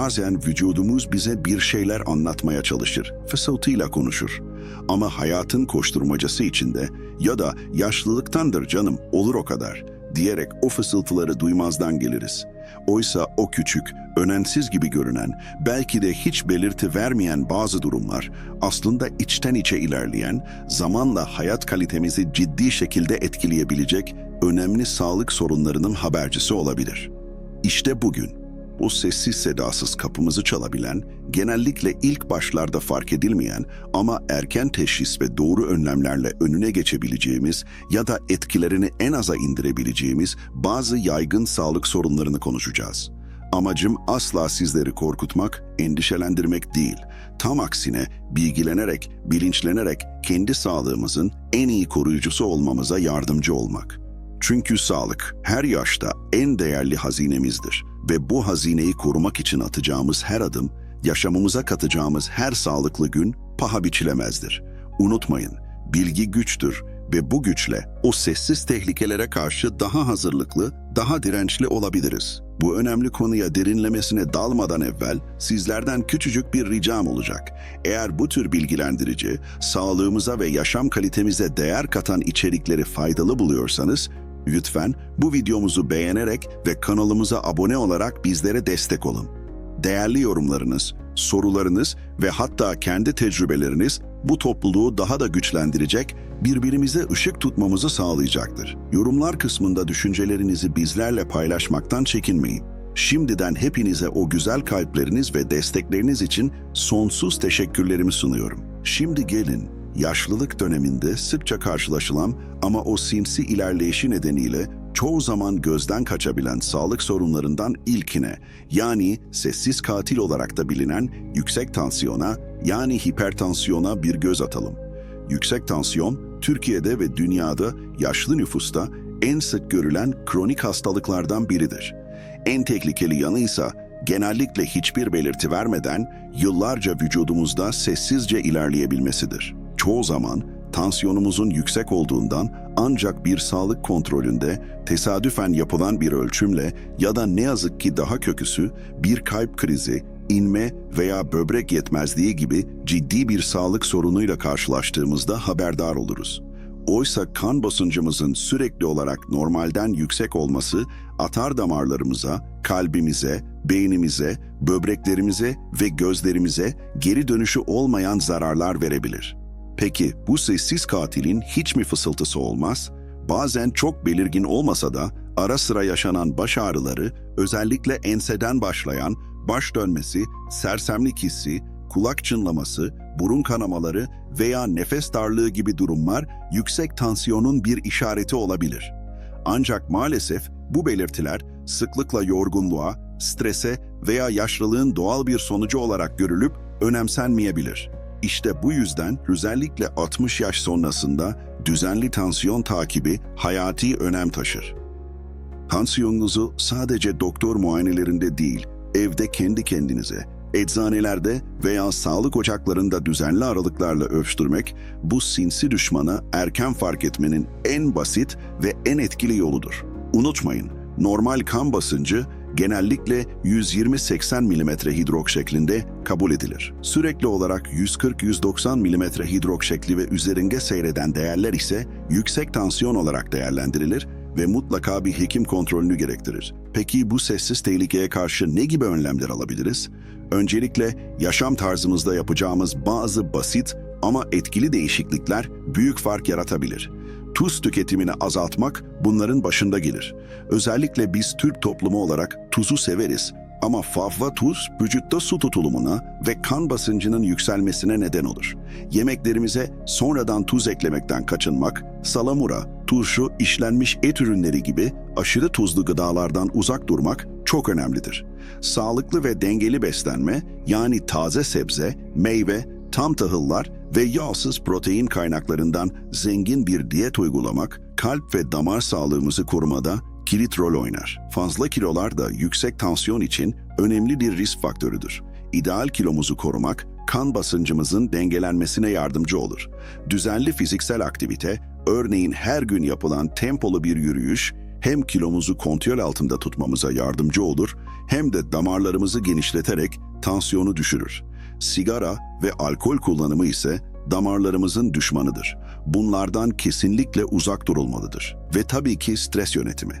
Bazen vücudumuz bize bir şeyler anlatmaya çalışır, fısıltıyla konuşur. Ama hayatın koşturmacası içinde ya da yaşlılıktandır canım olur o kadar diyerek o fısıltıları duymazdan geliriz. Oysa o küçük, önemsiz gibi görünen, belki de hiç belirti vermeyen bazı durumlar aslında içten içe ilerleyen, zamanla hayat kalitemizi ciddi şekilde etkileyebilecek önemli sağlık sorunlarının habercisi olabilir. İşte bugün o sessiz sedasız kapımızı çalabilen, genellikle ilk başlarda fark edilmeyen ama erken teşhis ve doğru önlemlerle önüne geçebileceğimiz ya da etkilerini en aza indirebileceğimiz bazı yaygın sağlık sorunlarını konuşacağız. Amacım asla sizleri korkutmak, endişelendirmek değil. Tam aksine bilgilenerek, bilinçlenerek kendi sağlığımızın en iyi koruyucusu olmamıza yardımcı olmak. Çünkü sağlık her yaşta en değerli hazinemizdir ve bu hazineyi korumak için atacağımız her adım, yaşamımıza katacağımız her sağlıklı gün paha biçilemezdir. Unutmayın, bilgi güçtür ve bu güçle o sessiz tehlikelere karşı daha hazırlıklı, daha dirençli olabiliriz. Bu önemli konuya derinlemesine dalmadan evvel sizlerden küçücük bir ricam olacak. Eğer bu tür bilgilendirici, sağlığımıza ve yaşam kalitemize değer katan içerikleri faydalı buluyorsanız, lütfen bu videomuzu beğenerek ve kanalımıza abone olarak bizlere destek olun. Değerli yorumlarınız, sorularınız ve hatta kendi tecrübeleriniz bu topluluğu daha da güçlendirecek, birbirimize ışık tutmamızı sağlayacaktır. Yorumlar kısmında düşüncelerinizi bizlerle paylaşmaktan çekinmeyin. Şimdiden hepinize o güzel kalpleriniz ve destekleriniz için sonsuz teşekkürlerimi sunuyorum. Şimdi gelin, yaşlılık döneminde sıkça karşılaşılan ama o sinsi ilerleyişi nedeniyle çoğu zaman gözden kaçabilen sağlık sorunlarından ilkine yani sessiz katil olarak da bilinen yüksek tansiyona yani hipertansiyona bir göz atalım. Yüksek tansiyon Türkiye'de ve dünyada yaşlı nüfusta en sık görülen kronik hastalıklardan biridir. En tehlikeli yanı ise genellikle hiçbir belirti vermeden yıllarca vücudumuzda sessizce ilerleyebilmesidir. Çoğu zaman tansiyonumuzun yüksek olduğundan ancak bir sağlık kontrolünde tesadüfen yapılan bir ölçümle ya da ne yazık ki daha kötüsü bir kalp krizi, inme veya böbrek yetmezliği gibi ciddi bir sağlık sorunuyla karşılaştığımızda haberdar oluruz. Oysa kan basıncımızın sürekli olarak normalden yüksek olması atar damarlarımıza, kalbimize, beynimize, böbreklerimize ve gözlerimize geri dönüşü olmayan zararlar verebilir. Peki bu sessiz katilin hiç mi fısıltısı olmaz? Bazen çok belirgin olmasa da ara sıra yaşanan baş ağrıları, özellikle enseden başlayan baş dönmesi, sersemlik hissi, kulak çınlaması, burun kanamaları veya nefes darlığı gibi durumlar yüksek tansiyonun bir işareti olabilir. Ancak maalesef bu belirtiler sıklıkla yorgunluğa, strese veya yaşlılığın doğal bir sonucu olarak görülüp önemsenmeyebilir. İşte bu yüzden özellikle 60 yaş sonrasında düzenli tansiyon takibi hayati önem taşır. Tansiyonunuzu sadece doktor muayenelerinde değil, evde kendi kendinize, eczanelerde veya sağlık ocaklarında düzenli aralıklarla ölçtürmek, bu sinsi düşmana erken fark etmenin en basit ve en etkili yoludur. Unutmayın, normal kan basıncı genellikle 120-80 mm hidrok şeklinde kabul edilir. Sürekli olarak 140-190 mm hidrok şekli ve üzerinde seyreden değerler ise yüksek tansiyon olarak değerlendirilir ve mutlaka bir hekim kontrolünü gerektirir. Peki bu sessiz tehlikeye karşı ne gibi önlemler alabiliriz? Öncelikle yaşam tarzımızda yapacağımız bazı basit ama etkili değişiklikler büyük fark yaratabilir. Tuz tüketimini azaltmak bunların başında gelir. Özellikle biz Türk toplumu olarak tuzu severiz ama fazla tuz vücutta su tutulumuna ve kan basıncının yükselmesine neden olur. Yemeklerimize sonradan tuz eklemekten kaçınmak, salamura, turşu, işlenmiş et ürünleri gibi aşırı tuzlu gıdalardan uzak durmak çok önemlidir. Sağlıklı ve dengeli beslenme yani taze sebze, meyve, tam tahıllar ve yağsız protein kaynaklarından zengin bir diyet uygulamak, kalp ve damar sağlığımızı korumada kilit rol oynar. Fazla kilolar da yüksek tansiyon için önemli bir risk faktörüdür. İdeal kilomuzu korumak, kan basıncımızın dengelenmesine yardımcı olur. Düzenli fiziksel aktivite, örneğin her gün yapılan tempolu bir yürüyüş, hem kilomuzu kontrol altında tutmamıza yardımcı olur hem de damarlarımızı genişleterek tansiyonu düşürür. Sigara ve alkol kullanımı ise damarlarımızın düşmanıdır. Bunlardan kesinlikle uzak durulmalıdır. Ve tabii ki stres yönetimi.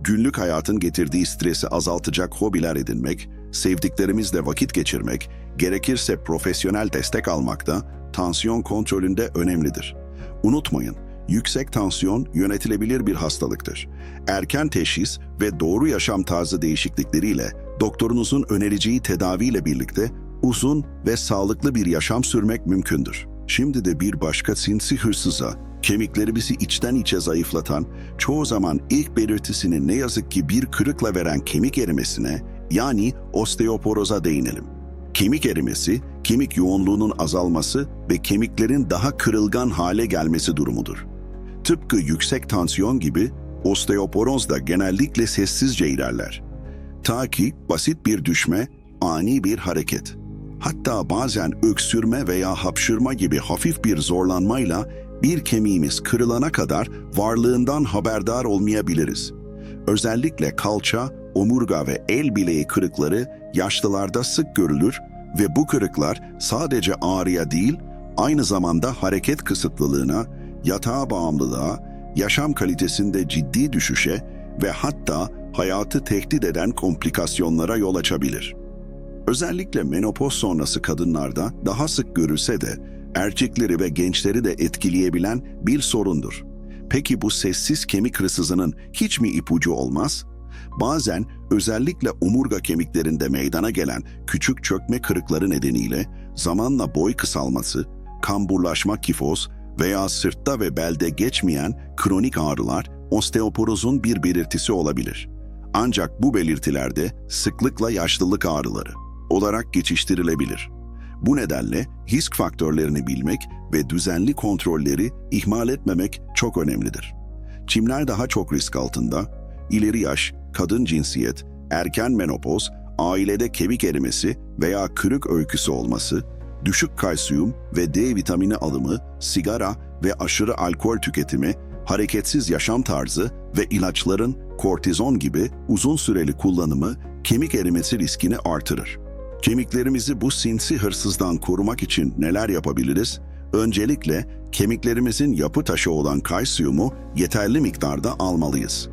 Günlük hayatın getirdiği stresi azaltacak hobiler edinmek, sevdiklerimizle vakit geçirmek, gerekirse profesyonel destek almak da tansiyon kontrolünde önemlidir. Unutmayın, yüksek tansiyon yönetilebilir bir hastalıktır. Erken teşhis ve doğru yaşam tarzı değişiklikleriyle doktorunuzun önereceği tedaviyle birlikte uzun ve sağlıklı bir yaşam sürmek mümkündür. Şimdi de bir başka sinsi hırsıza, kemiklerimizi içten içe zayıflatan, çoğu zaman ilk belirtisini ne yazık ki bir kırıkla veren kemik erimesine, yani osteoporoza değinelim. Kemik erimesi, kemik yoğunluğunun azalması ve kemiklerin daha kırılgan hale gelmesi durumudur. Tıpkı yüksek tansiyon gibi osteoporoz da genellikle sessizce ilerler. Ta ki basit bir düşme, ani bir hareket. Hatta bazen öksürme veya hapşırma gibi hafif bir zorlanmayla bir kemiğimiz kırılana kadar varlığından haberdar olmayabiliriz. Özellikle kalça, omurga ve el bileği kırıkları yaşlılarda sık görülür ve bu kırıklar sadece ağrıya değil, aynı zamanda hareket kısıtlılığına, yatağa bağımlılığa, yaşam kalitesinde ciddi düşüşe ve hatta hayatı tehdit eden komplikasyonlara yol açabilir. Özellikle menopoz sonrası kadınlarda daha sık görülse de erkekleri ve gençleri de etkileyebilen bir sorundur. Peki bu sessiz kemik hırsızının hiç mi ipucu olmaz? Bazen özellikle omurga kemiklerinde meydana gelen küçük çökme kırıkları nedeniyle zamanla boy kısalması, kamburlaşma kifoz veya sırtta ve belde geçmeyen kronik ağrılar osteoporozun bir belirtisi olabilir. Ancak bu belirtilerde sıklıkla yaşlılık ağrıları olarak geçiştirilebilir. Bu nedenle risk faktörlerini bilmek ve düzenli kontrolleri ihmal etmemek çok önemlidir. Kimler daha çok risk altında? İleri yaş, kadın cinsiyet, erken menopoz, ailede kemik erimesi veya kırık öyküsü olması, düşük kalsiyum ve D vitamini alımı, sigara ve aşırı alkol tüketimi, hareketsiz yaşam tarzı ve ilaçların kortizon gibi uzun süreli kullanımı kemik erimesi riskini artırır. Kemiklerimizi bu sinsi hırsızdan korumak için neler yapabiliriz? Öncelikle kemiklerimizin yapı taşı olan kalsiyumu yeterli miktarda almalıyız.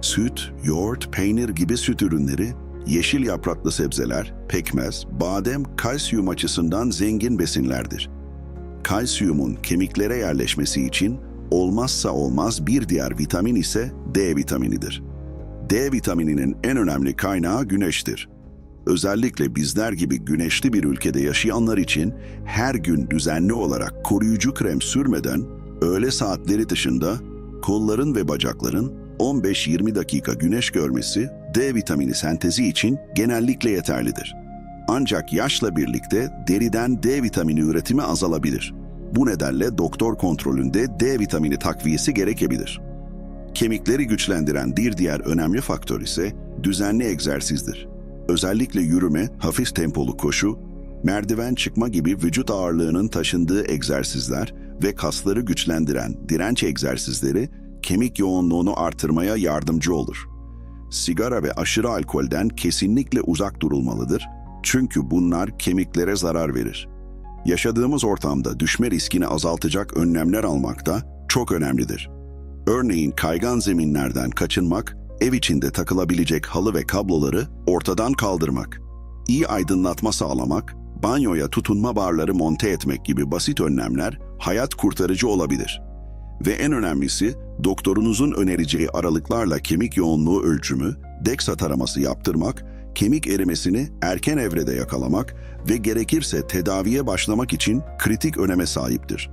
Süt, yoğurt, peynir gibi süt ürünleri, yeşil yapraklı sebzeler, pekmez, badem kalsiyum açısından zengin besinlerdir. Kalsiyumun kemiklere yerleşmesi için olmazsa olmaz bir diğer vitamin ise D vitaminidir. D vitamininin en önemli kaynağı güneştir. Özellikle bizler gibi güneşli bir ülkede yaşayanlar için her gün düzenli olarak koruyucu krem sürmeden öğle saatleri dışında kolların ve bacakların 15-20 dakika güneş görmesi D vitamini sentezi için genellikle yeterlidir. Ancak yaşla birlikte deriden D vitamini üretimi azalabilir. Bu nedenle doktor kontrolünde D vitamini takviyesi gerekebilir. Kemikleri güçlendiren bir diğer önemli faktör ise düzenli egzersizdir. Özellikle yürüme, hafif tempolu koşu, merdiven çıkma gibi vücut ağırlığının taşındığı egzersizler ve kasları güçlendiren direnç egzersizleri kemik yoğunluğunu artırmaya yardımcı olur. Sigara ve aşırı alkolden kesinlikle uzak durulmalıdır çünkü bunlar kemiklere zarar verir. Yaşadığımız ortamda düşme riskini azaltacak önlemler almak da çok önemlidir. Örneğin kaygan zeminlerden kaçınmak, ev içinde takılabilecek halı ve kabloları ortadan kaldırmak, iyi aydınlatma sağlamak, banyoya tutunma barları monte etmek gibi basit önlemler hayat kurtarıcı olabilir. Ve en önemlisi doktorunuzun önereceği aralıklarla kemik yoğunluğu ölçümü, DEXA taraması yaptırmak, kemik erimesini erken evrede yakalamak ve gerekirse tedaviye başlamak için kritik öneme sahiptir.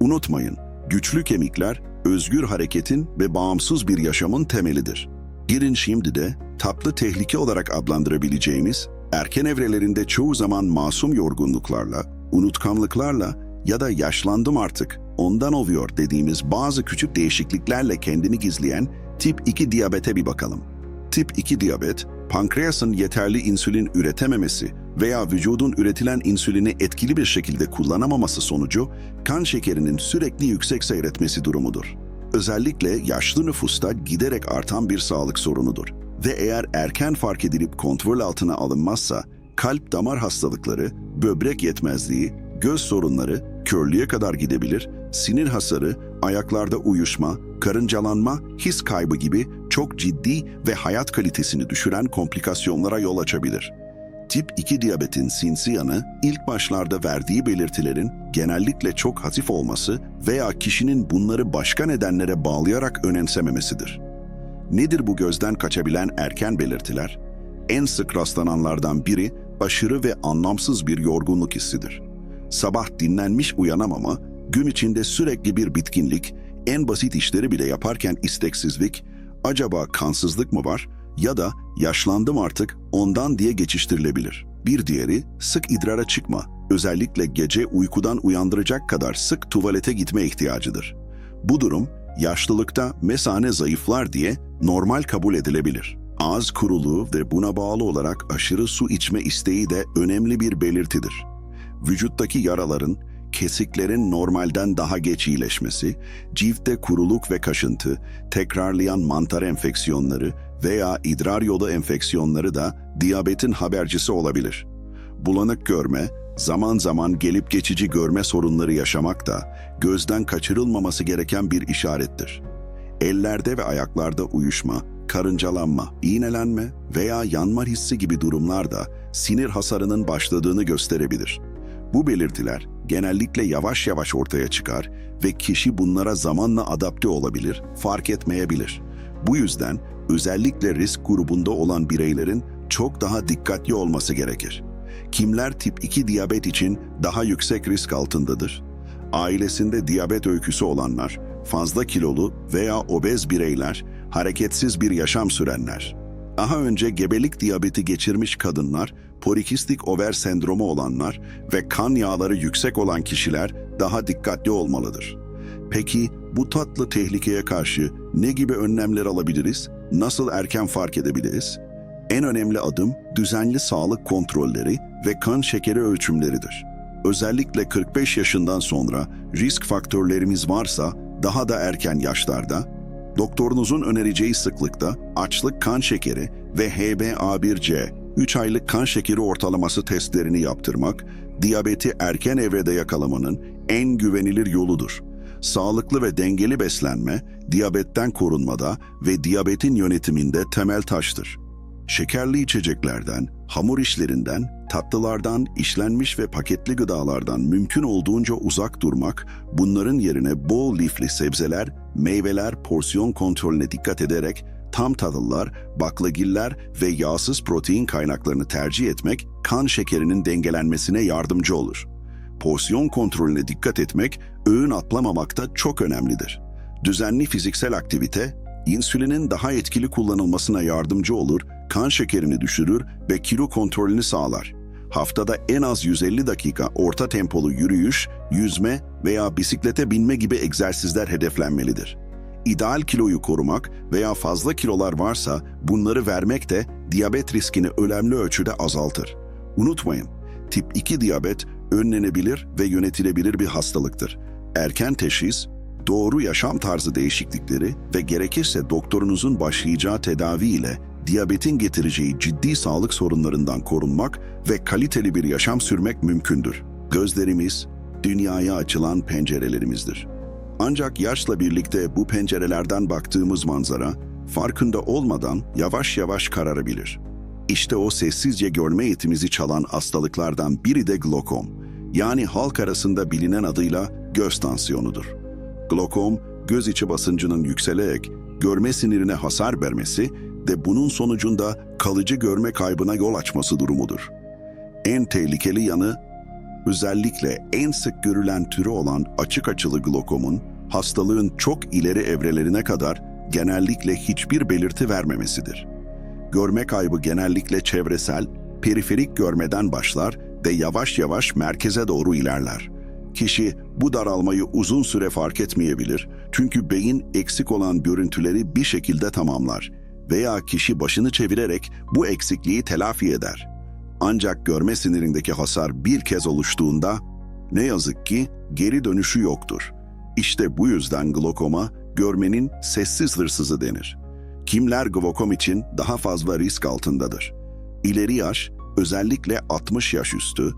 Unutmayın, güçlü kemikler özgür hareketin ve bağımsız bir yaşamın temelidir. Girin şimdi de tatlı tehlike olarak adlandırabileceğimiz, erken evrelerinde çoğu zaman masum yorgunluklarla, unutkanlıklarla ya da yaşlandım artık, ondan oluyor dediğimiz bazı küçük değişikliklerle kendini gizleyen tip 2 diyabete bir bakalım. Tip 2 diyabet, pankreasın yeterli insülin üretememesi veya vücudun üretilen insülini etkili bir şekilde kullanamaması sonucu kan şekerinin sürekli yüksek seyretmesi durumudur. Özellikle yaşlı nüfusta giderek artan bir sağlık sorunudur. Ve eğer erken fark edilip kontrol altına alınmazsa kalp damar hastalıkları, böbrek yetmezliği, göz sorunları, körlüğe kadar gidebilir, sinir hasarı, ayaklarda uyuşma, karıncalanma, his kaybı gibi çok ciddi ve hayat kalitesini düşüren komplikasyonlara yol açabilir. Tip 2 diyabetin sinsi yanı ilk başlarda verdiği belirtilerin genellikle çok hafif olması veya kişinin bunları başka nedenlere bağlayarak önemsememesidir. Nedir bu gözden kaçabilen erken belirtiler? En sık rastlananlardan biri aşırı ve anlamsız bir yorgunluk hissidir. Sabah dinlenmiş uyanamama, gün içinde sürekli bir bitkinlik, en basit işleri bile yaparken isteksizlik, acaba kansızlık mı var ya da yaşlandım artık ondan diye geçiştirilebilir. Bir diğeri sık idrara çıkma, özellikle gece uykudan uyandıracak kadar sık tuvalete gitme ihtiyacıdır. Bu durum yaşlılıkta mesane zayıflar diye normal kabul edilebilir. Ağız kuruluğu ve buna bağlı olarak aşırı su içme isteği de önemli bir belirtidir. Vücuttaki yaraların, kesiklerin normalden daha geç iyileşmesi, ciltte kuruluk ve kaşıntı, tekrarlayan mantar enfeksiyonları veya idrar yolu enfeksiyonları da diyabetin habercisi olabilir. Bulanık görme, zaman zaman gelip geçici görme sorunları yaşamak da gözden kaçırılmaması gereken bir işarettir. Ellerde ve ayaklarda uyuşma, karıncalanma, iğnelenme veya yanma hissi gibi durumlar da sinir hasarının başladığını gösterebilir. Bu belirtiler genellikle yavaş yavaş ortaya çıkar ve kişi bunlara zamanla adapte olabilir, fark etmeyebilir. Bu yüzden özellikle risk grubunda olan bireylerin çok daha dikkatli olması gerekir. Kimler tip 2 diyabet için daha yüksek risk altındadır? Ailesinde diyabet öyküsü olanlar, fazla kilolu veya obez bireyler, hareketsiz bir yaşam sürenler. Daha önce gebelik diyabeti geçirmiş kadınlar, polikistik over sendromu olanlar ve kan yağları yüksek olan kişiler daha dikkatli olmalıdır. Peki bu tatlı tehlikeye karşı ne gibi önlemler alabiliriz? Nasıl erken fark edebiliriz? En önemli adım düzenli sağlık kontrolleri ve kan şekeri ölçümleridir. Özellikle 45 yaşından sonra risk faktörlerimiz varsa daha da erken yaşlarda doktorunuzun önereceği sıklıkta açlık kan şekeri ve HbA1c 3 aylık kan şekeri ortalaması testlerini yaptırmak, diyabeti erken evrede yakalamanın en güvenilir yoludur. Sağlıklı ve dengeli beslenme, diyabetten korunmada ve diyabetin yönetiminde temel taştır. Şekerli içeceklerden, hamur işlerinden, tatlılardan, işlenmiş ve paketli gıdalardan mümkün olduğunca uzak durmak, bunların yerine bol lifli sebzeler, meyveler, porsiyon kontrolüne dikkat ederek tam tahıllar, baklagiller ve yağsız protein kaynaklarını tercih etmek kan şekerinin dengelenmesine yardımcı olur. Porsiyon kontrolüne dikkat etmek, öğün atlamamakta çok önemlidir. Düzenli fiziksel aktivite, insülinin daha etkili kullanılmasına yardımcı olur, kan şekerini düşürür ve kilo kontrolünü sağlar. Haftada en az 150 dakika orta tempolu yürüyüş, yüzme veya bisiklete binme gibi egzersizler hedeflenmelidir. İdeal kiloyu korumak veya fazla kilolar varsa bunları vermek de diyabet riskini önemli ölçüde azaltır. Unutmayın, tip 2 diyabet önlenebilir ve yönetilebilir bir hastalıktır. Erken teşhis, doğru yaşam tarzı değişiklikleri ve gerekirse doktorunuzun başlayacağı tedavi ile diyabetin getireceği ciddi sağlık sorunlarından korunmak ve kaliteli bir yaşam sürmek mümkündür. Gözlerimiz, dünyaya açılan pencerelerimizdir. Ancak yaşla birlikte bu pencerelerden baktığımız manzara, farkında olmadan yavaş yavaş kararabilir. İşte o sessizce görme yetimizi çalan hastalıklardan biri de glokom, yani halk arasında bilinen adıyla göz tansiyonudur. Glokom, göz içi basıncının yükselerek görme sinirine hasar vermesi ve bunun sonucunda kalıcı görme kaybına yol açması durumudur. En tehlikeli yanı, özellikle en sık görülen türü olan açık açılı glokomun, hastalığın çok ileri evrelerine kadar genellikle hiçbir belirti vermemesidir. Görme kaybı genellikle çevresel, periferik görmeden başlar ve yavaş yavaş merkeze doğru ilerler. Kişi bu daralmayı uzun süre fark etmeyebilir çünkü beyin eksik olan görüntüleri bir şekilde tamamlar veya kişi başını çevirerek bu eksikliği telafi eder. Ancak görme sinirindeki hasar bir kez oluştuğunda ne yazık ki geri dönüşü yoktur. İşte bu yüzden glokoma görmenin sessiz hırsızı denir. Kimler glokom için daha fazla risk altındadır? İleri yaş, özellikle 60 yaş üstü,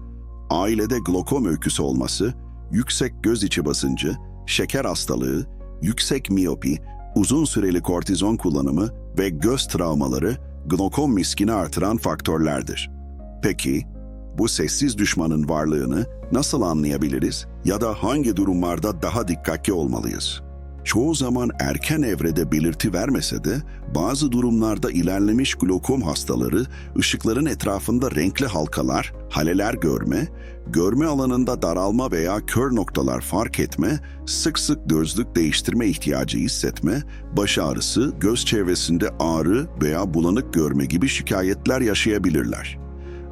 ailede glokom öyküsü olması, yüksek göz içi basıncı, şeker hastalığı, yüksek miyopi, uzun süreli kortizon kullanımı ve göz travmaları glokom riskini artıran faktörlerdir. Peki, bu sessiz düşmanın varlığını nasıl anlayabiliriz ya da hangi durumlarda daha dikkatli olmalıyız? Çoğu zaman erken evrede belirti vermese de bazı durumlarda ilerlemiş glokom hastaları ışıkların etrafında renkli halkalar, haleler görme, görme alanında daralma veya kör noktalar fark etme, sık sık gözlük değiştirme ihtiyacı hissetme, baş ağrısı, göz çevresinde ağrı veya bulanık görme gibi şikayetler yaşayabilirler.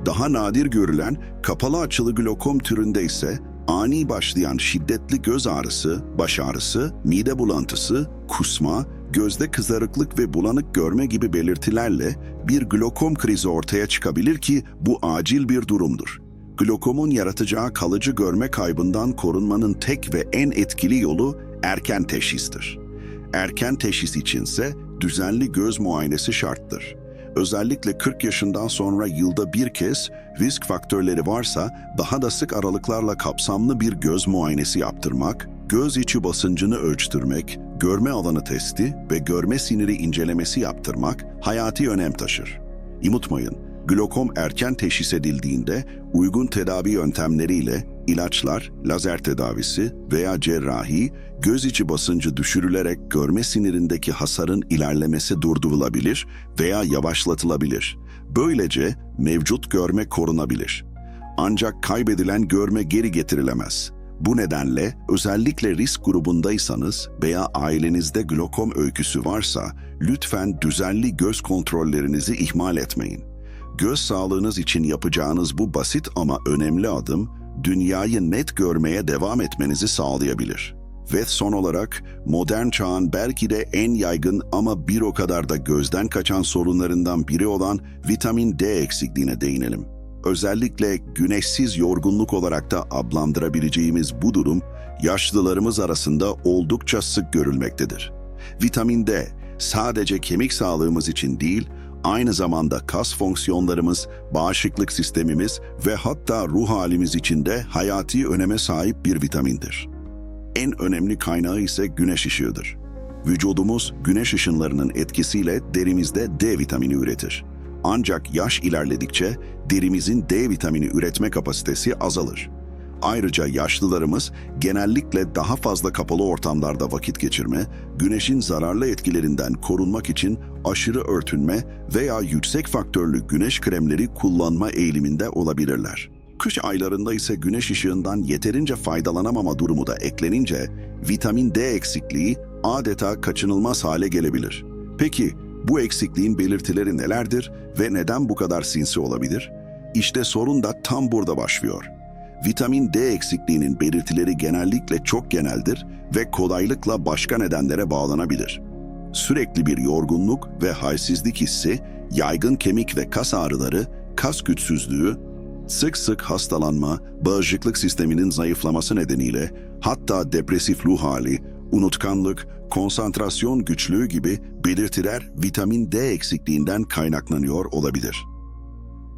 Daha nadir görülen kapalı açılı glokom türünde ise ani başlayan şiddetli göz ağrısı, baş ağrısı, mide bulantısı, kusma, gözde kızarıklık ve bulanık görme gibi belirtilerle bir glokom krizi ortaya çıkabilir ki bu acil bir durumdur. Glokomun yaratacağı kalıcı görme kaybından korunmanın tek ve en etkili yolu erken teşhistir. Erken teşhis içinse düzenli göz muayenesi şarttır. Özellikle 40 yaşından sonra yılda bir kez risk faktörleri varsa daha da sık aralıklarla kapsamlı bir göz muayenesi yaptırmak, göz içi basıncını ölçtürmek, görme alanı testi ve görme siniri incelemesi yaptırmak hayati önem taşır. Unutmayın, glokom erken teşhis edildiğinde uygun tedavi yöntemleriyle ilaçlar, lazer tedavisi veya cerrahi göz içi basıncı düşürülerek görme sinirindeki hasarın ilerlemesi durdurulabilir veya yavaşlatılabilir. Böylece mevcut görme korunabilir. Ancak kaybedilen görme geri getirilemez. Bu nedenle özellikle risk grubundaysanız veya ailenizde glokom öyküsü varsa lütfen düzenli göz kontrollerinizi ihmal etmeyin. Göz sağlığınız için yapacağınız bu basit ama önemli adım dünyayı net görmeye devam etmenizi sağlayabilir. Ve son olarak modern çağın belki de en yaygın ama bir o kadar da gözden kaçan sorunlarından biri olan vitamin D eksikliğine değinelim. Özellikle güneşsiz yorgunluk olarak da adlandırabileceğimiz bu durum yaşlılarımız arasında oldukça sık görülmektedir. Vitamin D sadece kemik sağlığımız için değil, aynı zamanda kas fonksiyonlarımız, bağışıklık sistemimiz ve hatta ruh halimiz için de hayati öneme sahip bir vitamindir. En önemli kaynağı ise güneş ışığıdır. Vücudumuz güneş ışınlarının etkisiyle derimizde D vitamini üretir. Ancak yaş ilerledikçe derimizin D vitamini üretme kapasitesi azalır. Ayrıca yaşlılarımız genellikle daha fazla kapalı ortamlarda vakit geçirme, güneşin zararlı etkilerinden korunmak için aşırı örtünme veya yüksek faktörlü güneş kremleri kullanma eğiliminde olabilirler. Kış aylarında ise güneş ışığından yeterince faydalanamama durumu da eklenince vitamin D eksikliği adeta kaçınılmaz hale gelebilir. Peki bu eksikliğin belirtileri nelerdir ve neden bu kadar sinsi olabilir? İşte sorun da tam burada başlıyor. Vitamin D eksikliğinin belirtileri genellikle çok geneldir ve kolaylıkla başka nedenlere bağlanabilir. Sürekli bir yorgunluk ve halsizlik hissi, yaygın kemik ve kas ağrıları, kas güçsüzlüğü, sık sık hastalanma, bağışıklık sisteminin zayıflaması nedeniyle hatta depresif ruh hali, unutkanlık, konsantrasyon güçlüğü gibi belirtiler vitamin D eksikliğinden kaynaklanıyor olabilir.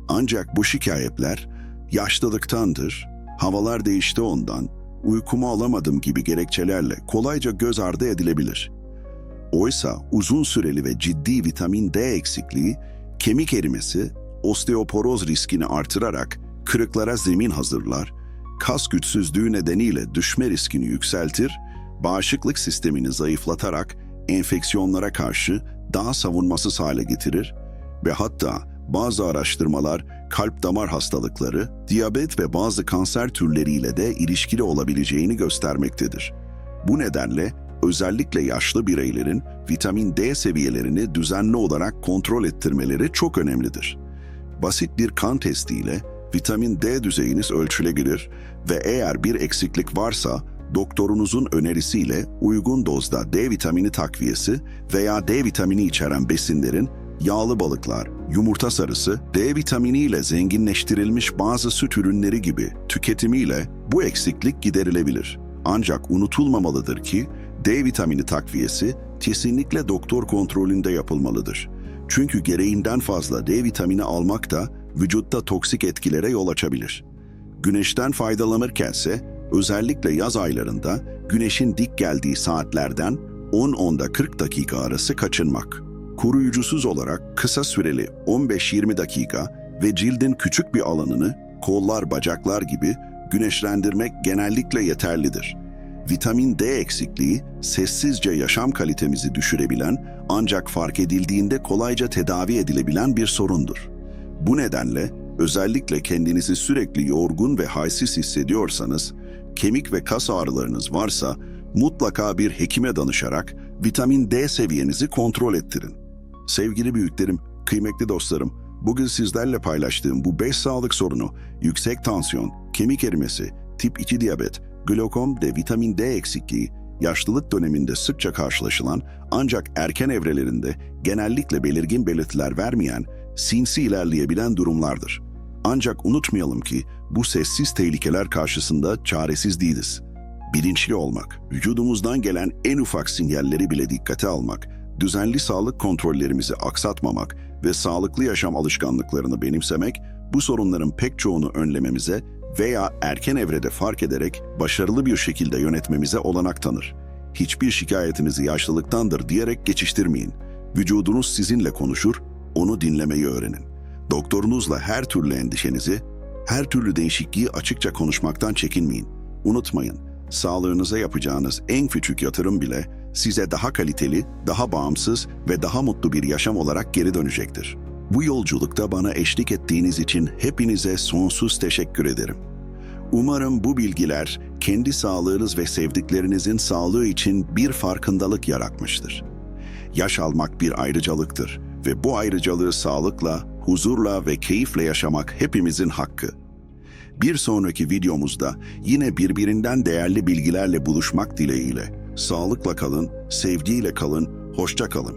Ancak bu şikayetler yaşlılıktandır, havalar değişti ondan, uykumu alamadım gibi gerekçelerle kolayca göz ardı edilebilir. Oysa uzun süreli ve ciddi vitamin D eksikliği, kemik erimesi, osteoporoz riskini artırarak kırıklara zemin hazırlar, kas güçsüzlüğü nedeniyle düşme riskini yükseltir, bağışıklık sistemini zayıflatarak enfeksiyonlara karşı daha savunmasız hale getirir ve hatta bazı araştırmalar kalp damar hastalıkları, diyabet ve bazı kanser türleriyle de ilişkili olabileceğini göstermektedir. Bu nedenle özellikle yaşlı bireylerin vitamin D seviyelerini düzenli olarak kontrol ettirmeleri çok önemlidir. Basit bir kan testiyle vitamin D düzeyiniz ölçülebilir ve eğer bir eksiklik varsa doktorunuzun önerisiyle uygun dozda D vitamini takviyesi veya D vitamini içeren besinlerin yağlı balıklar, yumurta sarısı, D vitamini ile zenginleştirilmiş bazı süt ürünleri gibi tüketimiyle bu eksiklik giderilebilir. Ancak unutulmamalıdır ki D vitamini takviyesi kesinlikle doktor kontrolünde yapılmalıdır. Çünkü gereğinden fazla D vitamini almak da vücutta toksik etkilere yol açabilir. Güneşten faydalanırkense özellikle yaz aylarında güneşin dik geldiği saatlerden 10-10'da 40 dakika arası kaçınmak. Koruyucusuz olarak kısa süreli 15-20 dakika ve cildin küçük bir alanını kollar, bacaklar gibi güneşlendirmek genellikle yeterlidir. Vitamin D eksikliği sessizce yaşam kalitemizi düşürebilen ancak fark edildiğinde kolayca tedavi edilebilen bir sorundur. Bu nedenle özellikle kendinizi sürekli yorgun ve halsiz hissediyorsanız, kemik ve kas ağrılarınız varsa mutlaka bir hekime danışarak vitamin D seviyenizi kontrol ettirin. Sevgili büyüklerim, kıymetli dostlarım, bugün sizlerle paylaştığım bu 5 sağlık sorunu, yüksek tansiyon, kemik erimesi, tip 2 diyabet, glokom ve vitamin D eksikliği, yaşlılık döneminde sıkça karşılaşılan ancak erken evrelerinde genellikle belirgin belirtiler vermeyen, sinsi ilerleyebilen durumlardır. Ancak unutmayalım ki bu sessiz tehlikeler karşısında çaresiz değiliz. Bilinçli olmak, vücudumuzdan gelen en ufak sinyalleri bile dikkate almak, düzenli sağlık kontrollerimizi aksatmamak ve sağlıklı yaşam alışkanlıklarını benimsemek bu sorunların pek çoğunu önlememize veya erken evrede fark ederek başarılı bir şekilde yönetmemize olanak tanır. Hiçbir şikayetinizi yaşlılıktandır diyerek geçiştirmeyin. Vücudunuz sizinle konuşur, onu dinlemeyi öğrenin. Doktorunuzla her türlü endişenizi, her türlü değişikliği açıkça konuşmaktan çekinmeyin. Unutmayın, sağlığınıza yapacağınız en küçük yatırım bile size daha kaliteli, daha bağımsız ve daha mutlu bir yaşam olarak geri dönecektir. Bu yolculukta bana eşlik ettiğiniz için hepinize sonsuz teşekkür ederim. Umarım bu bilgiler kendi sağlığınız ve sevdiklerinizin sağlığı için bir farkındalık yaratmıştır. Yaş almak bir ayrıcalıktır ve bu ayrıcalığı sağlıkla, huzurla ve keyifle yaşamak hepimizin hakkı. Bir sonraki videomuzda yine birbirinden değerli bilgilerle buluşmak dileğiyle. Sağlıkla kalın, sevgiyle kalın, hoşça kalın.